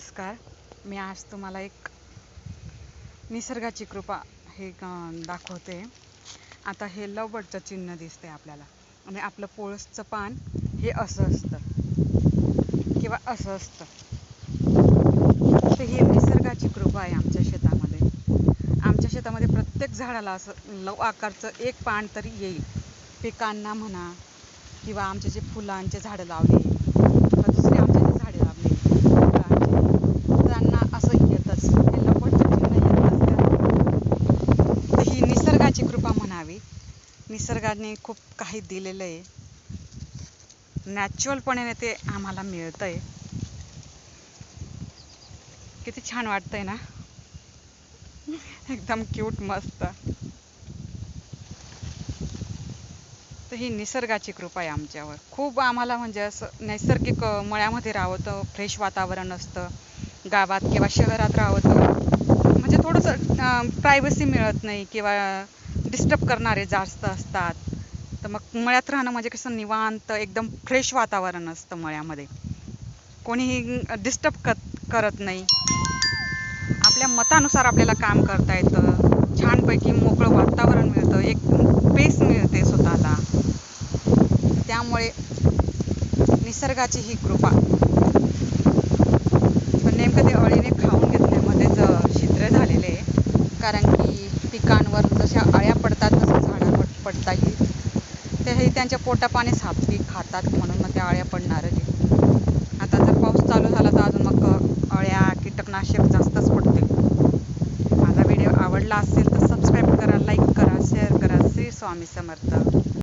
नमस्कार. मी आज तुम्हाला एक निसर्गाची कृपा हे दाखवते. आता हे लवबटचं चिन्ह दिसते आपल्याला. आणि आपलं पोळसचं पान हे असं असतं. किंवा असं असतं. तर ही निसर्गाची कृपा आहे आमच्या शेतामध्ये. आमच्या शेतामध्ये प्रत्येक झाडाला असं लव आकारचं एक पान तरी येईल. पिकांना म्हणा किंवा आमचे जे फुलांचे झाडं लावले किंवा दुसरे आमचे जे झाडे लावले फुलांचे त्यांना असं येतच हे लवबटचं चिन्ह येतच त्यांना. तर ही निसर्गाची कृपा म्हणावी. निसर्गाने खूप काही दिलेलं आहे. नॅचरलपणे ते आम्हाला मिळतंय. किती छान वाटतंय ना? एकदम क्यूट मस्त. तर ही निसर्गाची कृपा आहे आमच्यावर. खूप आम्हाला म्हणजे असं नैसर्गिक मळ्यामध्ये राहतं फ्रेश वातावरण असतं गावात किंवा शहरात राहतं. म्हणजे थोडंसं प्रायव्हसी मिळत नाही किंवा डिस्टर्ब करणारे जास्त असतात. तर मग मळ्यात राहणं म्हणजे कसं निवांत एकदम फ्रेश वातावरण असतं मळ्यामध्ये. कोणीही डिस्टर्ब क करत नाही. आपल्या मतानुसार आपल्याला काम करता येतं. छानपैकी मोकळं वातावरण मिळतं. एक पेस मिळते स्वतःला. त्यामुळे निसर्गाची ही कृपा. पण नेमकं ते अळीने खाऊन घेतल्यामध्येच शिद्र छिद्र झालेले आहे. कारण की पिकांवर जशा अळ्या पडतात तसं झाडावर पडता येईल. ते हे त्यांच्या पोटापाने सापी खातात म्हणून मग त्या अळ्या पडणारच आहे आता जर पाऊस चालू झाला तर अजून मग अळ्या कीटकनाशक जास्तच पडते माझा व्हिडिओ आवडला असेल तर सबस्क्राईब करा लाईक करा शेअर करा. श्री स्वामी समर्थ.